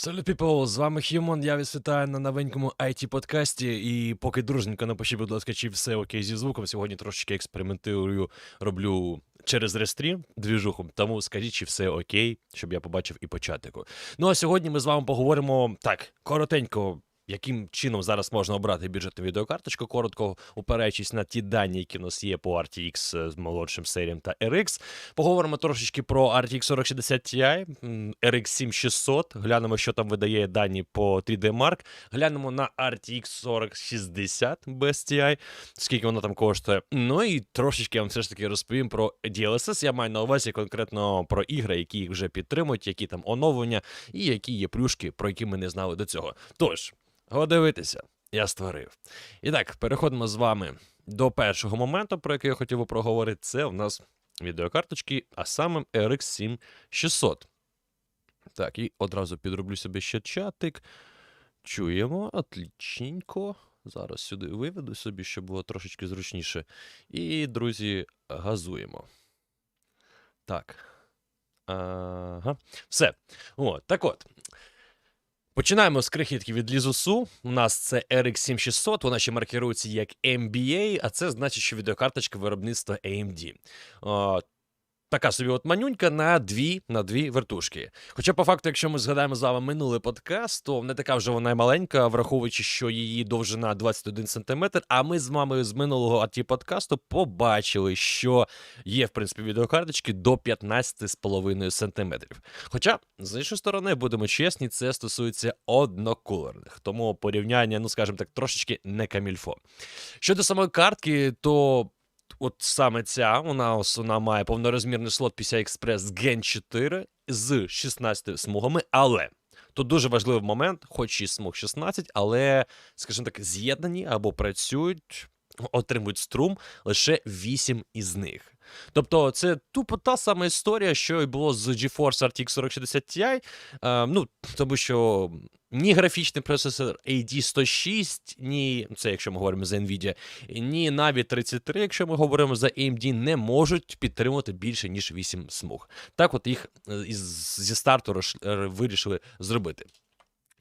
Салют, піпо, з вами Хімон. Я вас вітаю на новенькому it подкасті. І поки дружненько напишіть, будь ласка, чи все окей зі звуком. Сьогодні трошечки експериментую, роблю через рестрім двіжухом. Тому скажіть, чи все окей, щоб я побачив і початку. Ну а сьогодні ми з вами поговоримо так, коротенько. Яким чином зараз можна обрати бюджетну відеокарточку, коротко опираючись на ті дані, які в нас є по RTX з молодшим серіям та RX. Поговоримо трошечки про RTX 4060 Ti, RX 7600, глянемо, що там видає дані по 3D Mark, глянемо на RTX 4060 без TI, скільки воно там коштує. Ну і трошечки я вам все ж таки розповім про DLSS. Я маю на увазі конкретно про ігри, які їх вже підтримують, які там оновлення і які є плюшки, про які ми не знали до цього. Тож. Го дивитися, я створив. І так, переходимо з вами до першого моменту, про який я хотів проговорити. Це у нас відеокарточки, а саме RX 7600. Так, і одразу підроблю собі ще чатик. Чуємо, отлічненько. Зараз сюди виведу собі, щоб було трошечки зручніше. І, друзі, газуємо. Так. Ага. Все. О, так от. Починаємо з крихітки від лізусу. У нас це RX 7600, вона ще маркирується як MBA, а це значить, що відеокарточка виробництва AMD. Така собі от манюнька на дві, на дві вертушки. Хоча, по факту, якщо ми згадаємо з вами минулий подкаст, то не така вже вона й маленька, враховуючи, що її довжина 21 см, а ми з мамою з минулого аті подкасту побачили, що є, в принципі, відеокарточки до 15,5 см. Хоча, з іншої сторони, будемо чесні, це стосується однокулерних, тому порівняння, ну скажімо так, трошечки не камільфо. Щодо самої картки, то от саме ця, вона, ос- вона має повнорозмірний слот PCI Express Gen 4 з 16 смугами, але. Тут дуже важливий момент, хоч і смуг 16, але, скажімо так, з'єднані або працюють, отримують струм лише 8 із них. Тобто, це тупо та сама історія, що і було з GeForce RTX 4060 Ti. Е, ну, тому що ні графічний процесор AD106, ні, це якщо ми говоримо за Nvidia, ні Navi 33, якщо ми говоримо за AMD, не можуть підтримувати більше, ніж 8 смуг. Так от їх е, зі старту е, вирішили зробити.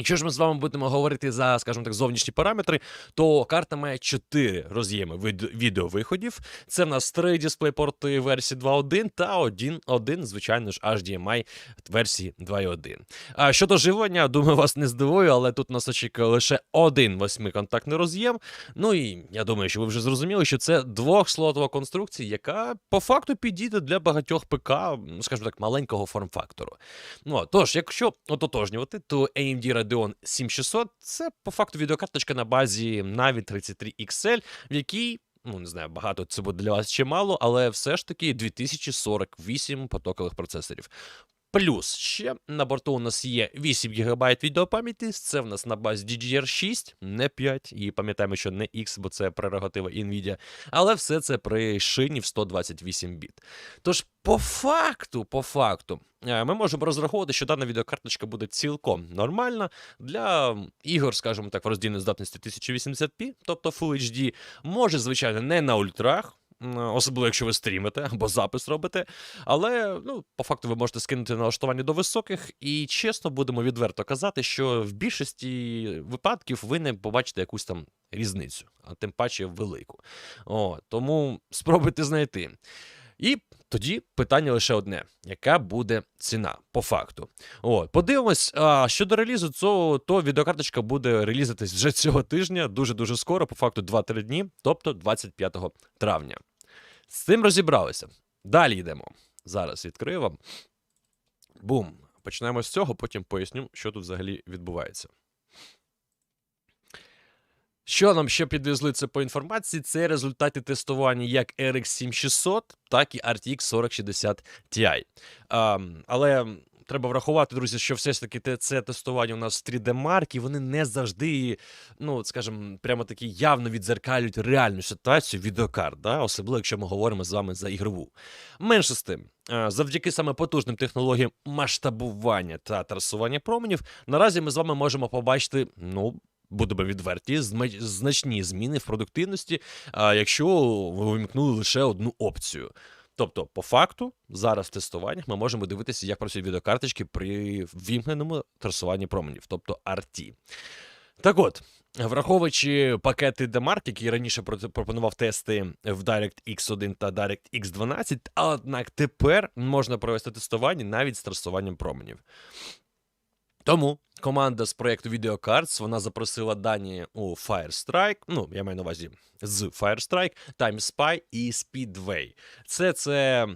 Якщо ж ми з вами будемо говорити за, скажімо так, зовнішні параметри, то карта має 4 роз'єми від- відеовиходів. Це в нас 3 дисплей-порти версії 2.1 та один, один, звичайно ж, HDMI версії 2.1. А щодо живлення, думаю, вас не здивую, але тут нас очікує лише один восьмиконтактний роз'єм. Ну і я думаю, що ви вже зрозуміли, що це двохслотова конструкція, яка по факту підійде для багатьох ПК, ну, скажімо так, маленького форм-фактору. Ну, а, тож, якщо ототожнювати, то AMD Radeon 7600 це по факту відеокарточка на базі Navi 33 XL, в якій. Ну, не знаю, багато це буде для вас чи мало, але все ж таки 2048 потокових процесорів. Плюс ще на борту у нас є 8 ГБ відеопам'яті. Це в нас на базі DDR6, не 5. І пам'ятаємо, що не X, бо це прерогатива Nvidia. Але все це при шині в 128 біт. Тож, по факту, по факту, е, ми можемо розраховувати, що дана відеокарточка буде цілком нормальна для ігор, скажімо так, в роздільній здатності 1080p, тобто Full HD. Може, звичайно, не на ультрах. Особливо, якщо ви стрімите або запис робите. Але ну, по факту ви можете скинути налаштування до високих, і чесно будемо відверто казати, що в більшості випадків ви не побачите якусь там різницю, а тим паче велику. О, тому спробуйте знайти. І тоді питання лише одне: яка буде ціна по факту? От, подивимось, а, щодо релізу, то, то відеокарточка буде релізитись вже цього тижня, дуже-дуже скоро, по факту 2-3 дні, тобто 25 травня. З цим розібралися. Далі йдемо. Зараз відкрию вам. Бум. Почнемо з цього, потім поясню, що тут взагалі відбувається. Що нам ще підвезли це по інформації? Це результати тестування як RX 7600, так і RTX 4060 Ti. А, але треба врахувати, друзі, що все ж таки це тестування у нас 3D Mark, і вони не завжди, ну, скажімо, прямо таки явно відзеркалюють реальну ситуацію відеокарт, да? особливо якщо ми говоримо з вами за ігрову. Менше з тим, е, завдяки саме потужним технологіям масштабування та трасування променів, наразі ми з вами можемо побачити, ну. Будемо відверті, значні зміни в продуктивності, якщо ви вимкнули лише одну опцію. Тобто, по факту, зараз в тестуваннях ми можемо дивитися, як працюють відеокарточки при вімкненому трасуванні променів, тобто RT. Так от, враховуючи пакети DMARC, які раніше про- пропонував тести в DirectX 1 та DirectX 12, однак тепер можна провести тестування навіть з трасуванням променів. Тому команда з проєкту VideoCards, вона запросила дані у Firestrike, ну, я маю на увазі з Firestrike, TimeSpy і Speedway. Це, це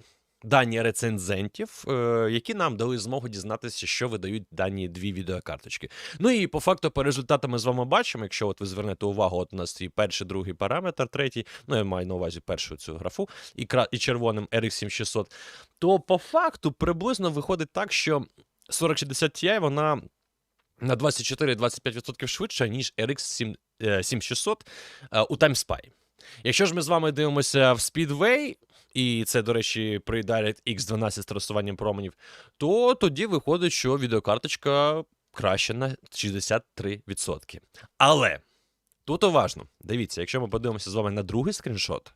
дані рецензентів, е, які нам дали змогу дізнатися, що видають дані дві відеокарточки. Ну і по факту, по результатам ми з вами бачимо, якщо от ви звернете увагу, от у нас і перший, другий параметр, третій, ну я маю на увазі першу цю графу, і, і червоним RX 7600, то по факту приблизно виходить так, що 4060 Ti вона на 24-25% швидша, ніж RX 7, е, 7600 е, у TimeSpy. Якщо ж ми з вами дивимося в Speedway, і це, до речі, при DirectX 12 з трасуванням променів, то тоді виходить, що відеокарточка краще на 63%. Але тут уважно, дивіться, якщо ми подивимося з вами на другий скріншот,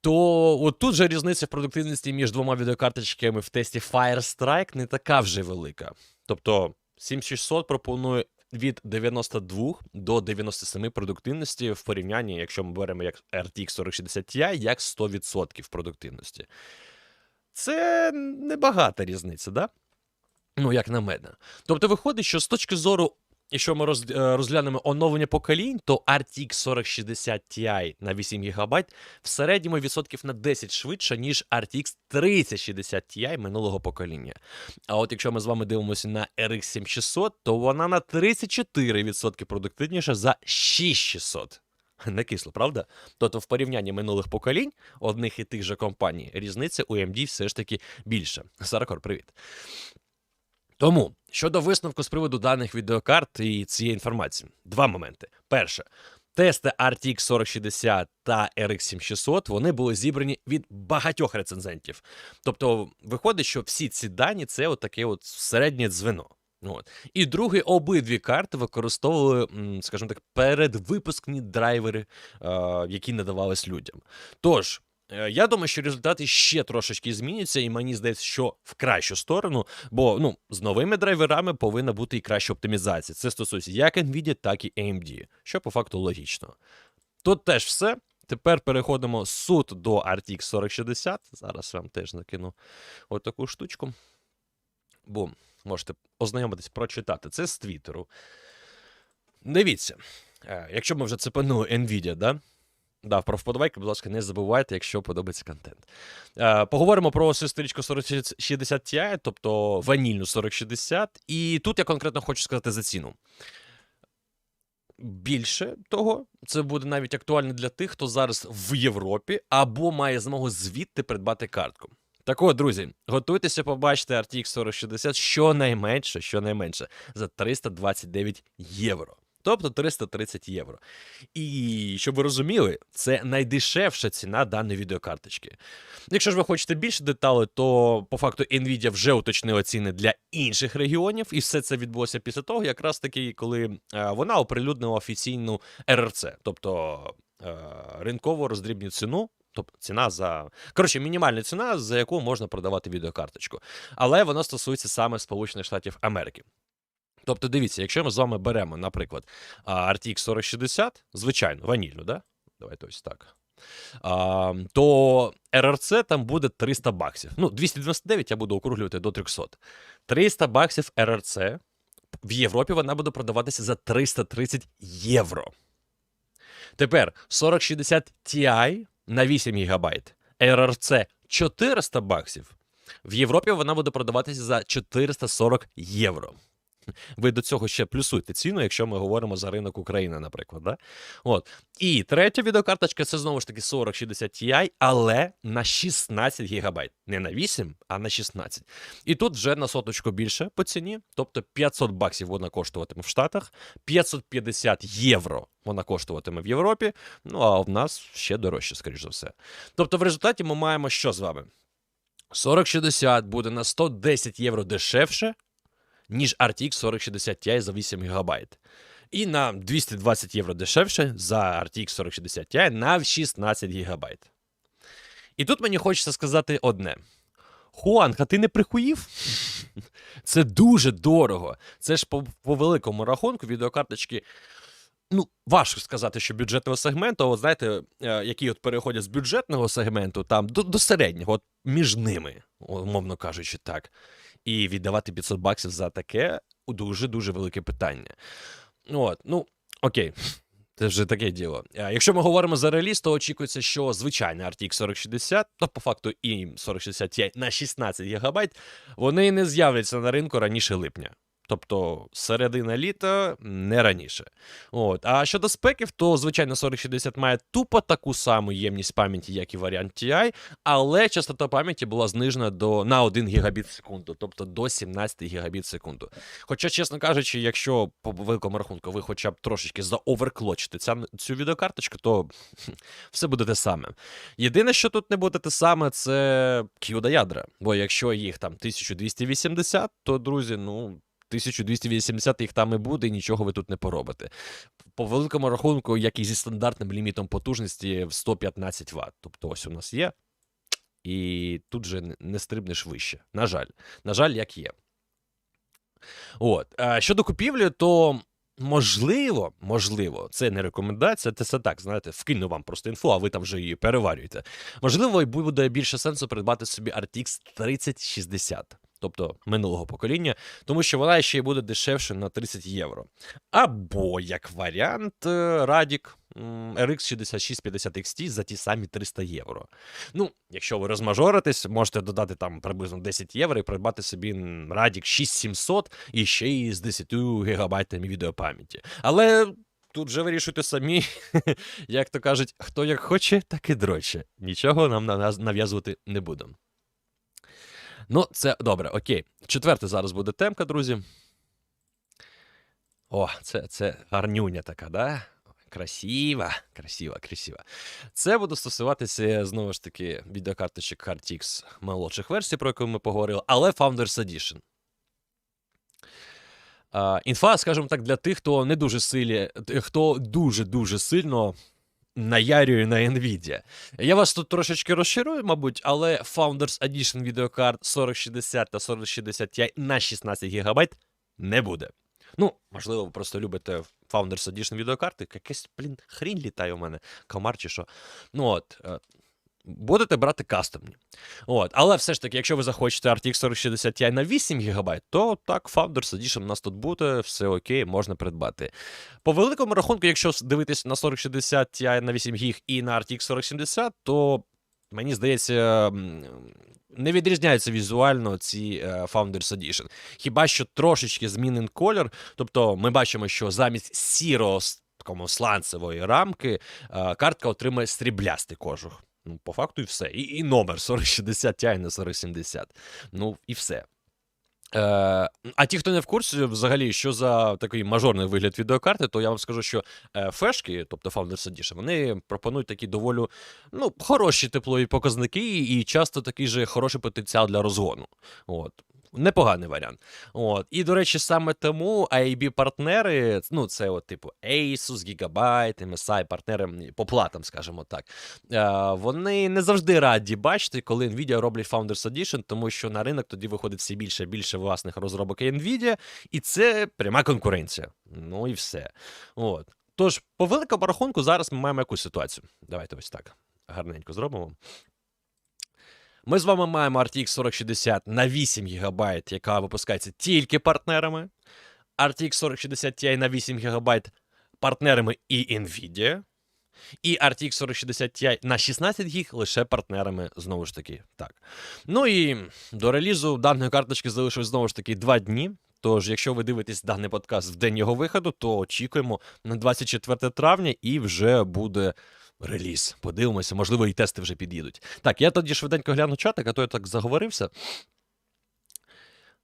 то от тут же різниця в продуктивності між двома відеокарточками в тесті Firestrike не така вже велика. Тобто 7600 пропонує від 92 до 97 продуктивності в порівнянні, якщо ми беремо як RTX 4060 Ti, як 100% продуктивності. Це небагата різниця, да? Ну, як на мене. Тобто виходить, що з точки зору, якщо ми е, розглянемо оновлення поколінь, то RTX 4060 Ti на 8 ГБ в середньому відсотків на 10 швидше, ніж RTX 3060 Ti минулого покоління. А от якщо ми з вами дивимося на RX 7600, то вона на 34% продуктивніша за 6600. Не кисло, правда? Тобто в порівнянні минулих поколінь одних і тих же компаній різниця у AMD все ж таки більша. Саракор, привіт. Тому щодо висновку з приводу даних відеокарт і цієї інформації, два моменти. Перше, тести RTX 4060 та RX 7600 вони були зібрані від багатьох рецензентів. Тобто, виходить, що всі ці дані це от таке от середнє дзвено. От. І друге, обидві карти використовували, скажімо так, передвипускні драйвери, е, які надавались людям. Тож, я думаю, що результати ще трошечки зміняться, і мені здається, що в кращу сторону, бо ну, з новими драйверами повинна бути і краща оптимізація. Це стосується як Nvidia, так і AMD, що по факту логічно. Тут теж все. Тепер переходимо суд до RTX 4060. Зараз вам теж накину отаку штучку. Бум. Можете ознайомитись, прочитати. Це з Твіттеру. Дивіться, е, якщо ми вже цепанули Nvidia, да? Да, про вподобайки, будь ласка, не забувайте, якщо подобається контент. Е, поговоримо про сестричку 4060 Ti, тобто ванільну 4060. І тут я конкретно хочу сказати за ціну. Більше того, це буде навіть актуально для тих, хто зараз в Європі або має змогу звідти придбати картку. Так от, друзі, готуйтеся побачити RTX 4060 щонайменше, щонайменше за 329 євро. Тобто 330 євро. І щоб ви розуміли, це найдешевша ціна даної відеокарточки. Якщо ж ви хочете більше деталей, то по факту Nvidia вже уточнила ціни для інших регіонів, і все це відбулося після того, якраз таки, коли е, вона оприлюднила офіційну РРЦ, тобто е, ринкову роздрібну ціну. Тобто ціна за. Коротше, мінімальна ціна, за яку можна продавати відеокарточку. Але вона стосується саме Сполучених Штатів Америки. Тобто, дивіться, якщо ми з вами беремо, наприклад, RTX 4060, звичайно, ванільну, да? Давайте ось так. А, то RRC там буде 300 баксів. Ну, 299 я буду округлювати до 300. 300 баксів RRC. В Європі вона буде продаватися за 330 євро. Тепер 4060 Ti на 8 ГБ. RRC 400 баксів. В Європі вона буде продаватися за 440 євро. Ви до цього ще плюсуйте ціну, якщо ми говоримо за ринок України, наприклад. Да? От. І третя відеокарточка це знову ж таки 4060 Ti, але на 16 ГБ. Не на 8, а на 16. І тут вже на соточку більше по ціні, тобто 500 баксів вона коштуватиме в Штатах, 550 євро вона коштуватиме в Європі. Ну а в нас ще дорожче, скоріш за все. Тобто, в результаті ми маємо що з вами? 4060 буде на 110 євро дешевше, ніж RTX 4060 Ti за 8 ГБ. І на 220 євро дешевше за RTX 4060 Ti на 16 ГБ. І тут мені хочеться сказати одне. Хуанг, а ти не прихуїв? Це дуже дорого. Це ж по, по великому рахунку відеокарточки. Ну, важко сказати, що бюджетного сегменту, от знаєте, е, які от переходять з бюджетного сегменту там до, до середнього, от між ними, умовно кажучи, так. І віддавати 500 баксів за таке дуже-дуже велике питання. От, ну, окей. Це вже таке діло. Якщо ми говоримо за реліз, то очікується, що звичайний RTX 4060, то по факту і 4060 Ti на 16 ГБ, вони не з'являться на ринку раніше липня. Тобто середина літа не раніше. От. А щодо спеків, то звичайно 4060 має тупо таку саму ємність пам'яті, як і варіант TI, але частота пам'яті була знижена до, на 1 гігабіт в секунду, тобто до 17 гігабіт в секунду. Хоча, чесно кажучи, якщо по великому рахунку ви хоча б трошечки заоверклочите ця, цю відеокарточку, то все буде те саме. Єдине, що тут не буде те саме, це QDA ядра. Бо якщо їх там 1280, то, друзі, ну. 1280 їх там і буде, і нічого ви тут не поробите. По великому рахунку, як і зі стандартним лімітом потужності в 115 Вт. Тобто ось у нас є. І тут же не- не стрибнеш вище. На жаль. На жаль, як є. От. Щодо купівлі, то. Можливо, можливо, це не рекомендація, це все так, знаєте, вкину вам просто інфу, а ви там вже її переварюєте. Можливо, і буде більше сенсу придбати собі RTX 3060, тобто минулого покоління, тому що вона ще й буде дешевше на 30 євро. Або, як варіант, е, м, RX 6650 XT за ті самі 300 євро. Ну, якщо ви розмажоритесь, можете додати там приблизно 10 євро і придбати собі Radic 6700 і ще й з 10 гігабайтами відеопам'яті. Але. Тут же вирішуйте самі, як то кажуть, хто як хоче, так і дроче. Нічого нам нав- нав'язувати не будемо. Ну, це добре, окей. Четверте зараз буде темка, друзі. О, це, це гарнюня така, да? Красива, красива, красива. Це буде стосуватися, знову ж таки, відеокарточок RTX молодших версій, про яку ми поговорили, але Founders Edition. Інфа, скажімо так, для тих, хто не дуже силі, хто дуже-дуже сильно наярює на Nvidia. Я вас тут трошечки розчарую, мабуть, але Founders Edition відеокарт 4060 та 4060 Ti на 16 ГБ не буде. Ну, можливо, ви просто любите Founders Edition відеокарти. Якась, блін, хрінь літає у мене, комар чи що. Ну от. Будете брати кастомні. От. Але все ж таки, якщо ви захочете RTX 4060 Ti на 8 ГБ, то так, Founders Edition у нас тут буде, все окей, можна придбати. По великому рахунку, якщо дивитись на 4060 Ti на 8 ГБ і на RTX 4070, то мені здається, не відрізняються візуально ці е, Founders Edition. Хіба що трошечки змінен колір. Тобто ми бачимо, що замість сірого с- такому сланцевої рамки е, картка отримає сріблястий кожух. Ну, по факту і все. І, і номер 4060 Ti на 4070. Ну, і все. Е, а ті, хто не в курсі, взагалі, що за такий мажорний вигляд відеокарти, то я вам скажу, що е, фешки, тобто Founders Edition, вони пропонують такі доволі ну, хороші теплові показники і часто такий же хороший потенціал для розгону. От. Непоганий варіант. От. І, до речі, саме тому IAB-партнери, ну, це от, типу Asus, Gigabyte, MSI, партнери по платам, скажімо так. Е, вони не завжди раді бачити, коли Nvidia роблять Founders Edition, тому що на ринок тоді виходить все більше і більше власних розробок Nvidia, і це пряма конкуренція. Ну і все. От. Тож, по великому рахунку, зараз ми маємо яку ситуацію. Давайте ось так гарненько зробимо. Ми з вами маємо RTX 4060 на 8 ГБ, яка випускається тільки партнерами. RTX 4060 Ti на 8 ГБ партнерами і Nvidia. І RTX 4060 Ti на 16 ГБ лише партнерами, знову ж таки. Так. Ну і до релізу даної карточки залишилось знову ж таки 2 дні. Тож, якщо ви дивитесь даний подкаст в день його виходу, то очікуємо на 24 травня і вже буде реліз. Подивимося, можливо, і тести вже під'їдуть. Так, я тоді швиденько гляну чатик, а то я так заговорився.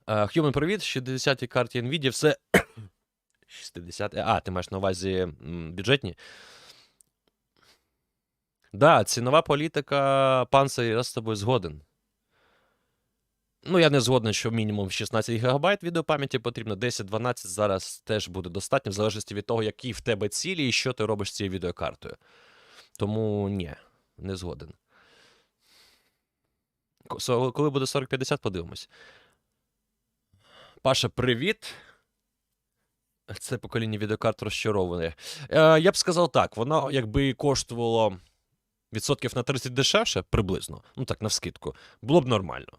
Е, Human, привіт, 60-й карті Nvidia, все. 60 А, ти маєш на увазі бюджетні? Да, цінова політика панцир, я з тобою згоден. Ну, я не згоден, що мінімум 16 ГБ відеопам'яті потрібно, 10-12 зараз теж буде достатньо, в залежності від того, які в тебе цілі і що ти робиш з цією відеокартою. Тому ні, не згоден. Коли буде 4050, подивимось. Паша, привіт. Це покоління відеокарт розчароване. Е, я б сказав так, воно якби коштувало відсотків на 30 дешевше, приблизно, ну так, навскидку, було б нормально.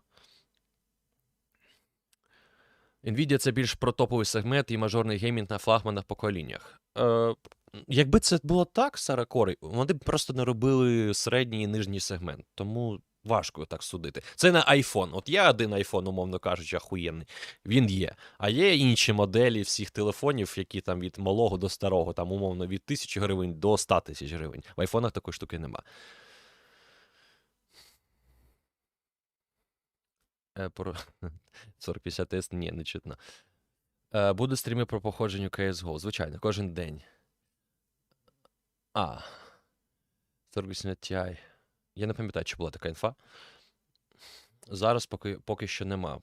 Nvidia це більш про топовий сегмент і мажорний геймінг на флагманах поколіннях. Е, якби це було так, Сара Кори, вони б просто не робили середній і нижній сегмент. Тому важко так судити. Це не iPhone. От є один iPhone, умовно кажучи, ахуєнний. Він є. А є інші моделі всіх телефонів, які там від малого до старого, там умовно від 1000 гривень до 100 тисяч гривень. В айфонах такої штуки нема. Е, про 4050 s ні, не чутно. Е, Буде стріми про походження CSGO. Звичайно, кожен день. А. 4080 Ti. Я не пам'ятаю, чи була така інфа. Зараз поки, поки що нема.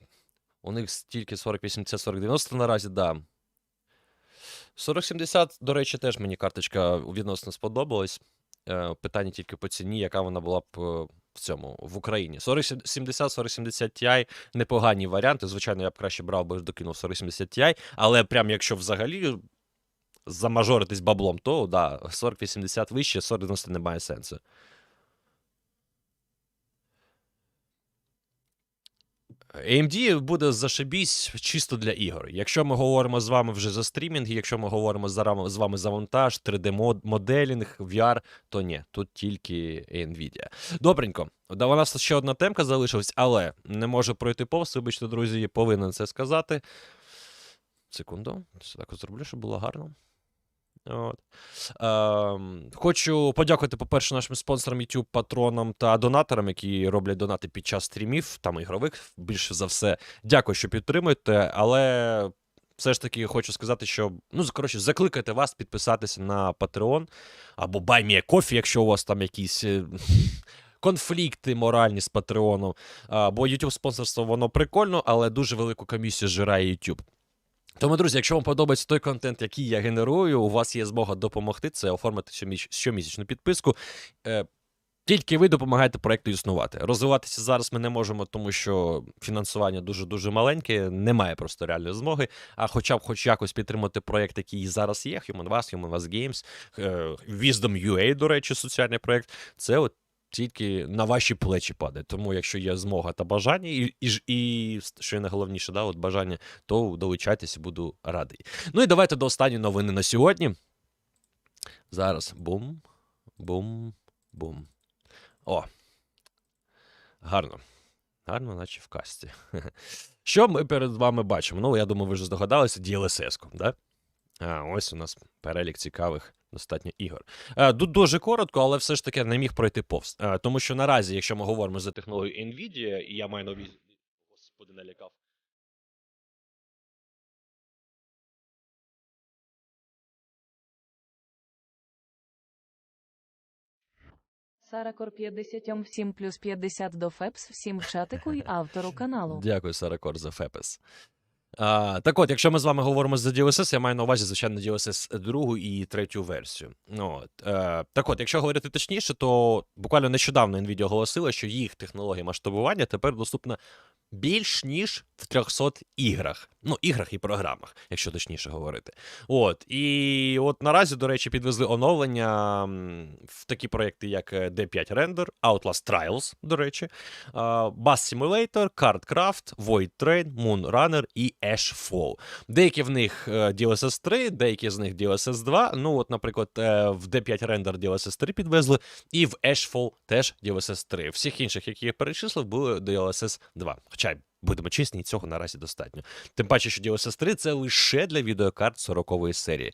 У них стільки 4080, 4090 наразі, да. 4070, до речі, теж мені карточка відносно сподобалась. Е, питання тільки по ціні, яка вона була б е, в цьому в Україні. 4070, 4070 Ti непогані варіанти. Звичайно, я б краще брав би докинув 4070 Ti, але прям якщо взагалі замажоритись баблом, то да, 4080 вище, 4090 немає сенсу. AMD буде зашибісь чисто для ігор. Якщо ми говоримо з вами вже за стрімінг, якщо ми говоримо з вами за монтаж, 3D-моделінг, VR, то ні, тут тільки Nvidia. Добренько. Да, у нас ще одна темка залишилась, але не можу пройти повз. Вибачте, друзі, повинен це сказати. Секунду. Так зроблю, щоб було гарно. От. Ем, хочу подякувати, по-перше, нашим спонсорам, YouTube, патронам та донаторам, які роблять донати під час стрімів, там ігрових, більше за все. Дякую, що підтримуєте, але. Все ж таки хочу сказати, що ну коротше, закликайте вас підписатися на Patreon або BuyMeACoffee, якщо у вас там якісь е, конфлікти моральні з Патреоном. Бо YouTube спонсорство воно прикольно, але дуже велику комісію зжирає YouTube. Тому, друзі, якщо вам подобається той контент, який я генерую, у вас є змога допомогти це оформити щоміс- щомісячну підписку. Е, тільки ви допомагаєте проекту існувати. Розвиватися зараз ми не можемо, тому що фінансування дуже дуже маленьке, немає просто реальної змоги. А хоча б хоч якось підтримати проект, який зараз є, Human Was, Human Was Games, е, Wisdom UA, до речі, соціальний проект. Це от тільки на ваші плечі падає. Тому, якщо є змога та бажання, і, і, і що є найголовніше, да, от бажання, то долучайтеся, буду радий. Ну і давайте до останньої новини на сьогодні. Зараз бум, бум, бум. О. Гарно. Гарно, наче в касті. Що ми перед вами бачимо? Ну, я думаю, ви вже здогадалися, DLSS-ку, да? А, ось у нас перелік цікавих достатньо ігор. Е, Тут дуже коротко, але все ж таки не міг пройти повз. Е, Тому що наразі, якщо ми говоримо за технологію NVIDIA, і я маю увазі. Господи, налякав. Саракор 57 всім плюс 50 до Фепс всім в чатику і автору каналу. Дякую, Саракор, за Фепес. А, так от, якщо ми з вами говоримо за DLSS, я маю на увазі, звичайно, DLSS другу і третю версію. Ну, от, е, так от, якщо говорити точніше, то буквально нещодавно NVIDIA оголосила, що їх технологія масштабування тепер доступна більш ніж в 300 іграх. Ну, іграх і програмах, якщо точніше говорити. От, і от наразі, до речі, підвезли оновлення в такі проекти, як е, D5 Render, Outlast Trials, до речі, Bus Simulator, Cardcraft, Void Train, Moon Runner і Ashfall. Деякі в них е, DLSS 3, деякі з них DLSS 2. Ну, от, наприклад, е, в D5 Render DLSS 3 підвезли, і в Ashfall теж DLSS 3. Всіх інших, які я перечислив, були DLSS 2. Хоча, будемо чесні, цього наразі достатньо. Тим паче, що DLSS 3 це лише для відеокарт 40-ї серії.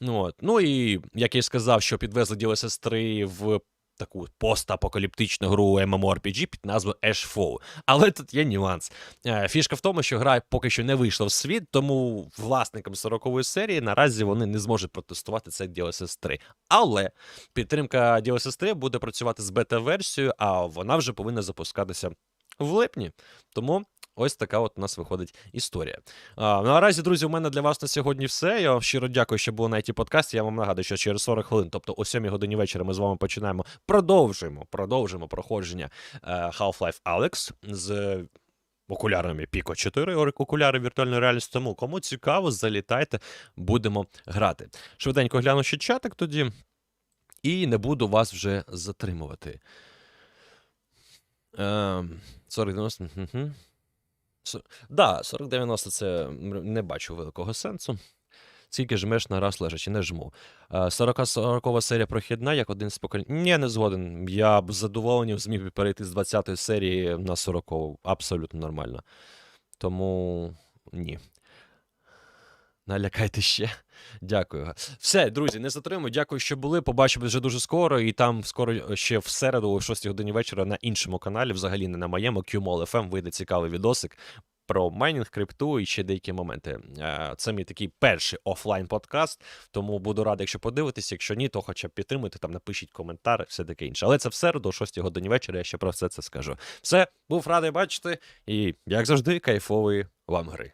Ну, от. ну і як я і сказав, що підвезли DLSS 3 в таку постапокаліптичну гру MMORPG під назвою Ashfall. Але тут є нюанс. Е, Фішка в тому, що гра поки що не вийшла в світ, тому власникам 40-ї серії наразі вони не зможуть протестувати це DLSS 3. Але підтримка DLSS 3 буде працювати з бета-версією, а вона вже повинна запускатися в липні. Тому Ось така от у нас виходить історія. А, ну, Наразі, друзі, у мене для вас на сьогодні все. Я вам щиро дякую, що було на ІТ подкасті. Я вам нагадую, що через 40 хвилин, тобто о 7 годині вечора, ми з вами починаємо. Продовжуємо продовжуємо проходження е, Half-Life Alex з. Окулярами Піко 4 окуляри віртуальної реальності. Тому кому цікаво, залітайте, будемо грати. Швиденько гляну ще чатик тоді, і не буду вас вже затримувати. Сорок um, 90. Так, да, 40-90 це не бачу великого сенсу. Скільки жмеш на раз лежачи, не жму. Е, 40-40 серія прохідна, як один з поколінь. Ні, не згоден. Я б з задоволенням зміг би перейти з 20-ї серії на 40 абсолютно нормально. Тому ні. Налякайте ще. Дякую. Все, друзі, не затримую. Дякую, що були. Побачимо вже дуже скоро. І там скоро ще в середу, о 6 годині вечора, на іншому каналі, взагалі не на моєму, QMOL FM, вийде цікавий відосик про майнінг, крипту і ще деякі моменти. Е, Це мій такий перший офлайн подкаст. Тому буду радий, якщо подивитесь. Якщо ні, то хоча б підтримуйте, там напишіть коментар, все таке інше. Але це в середу, о 6 годині вечора. Я ще про все це скажу. Все, був радий бачити, і як завжди, кайфової вам гри.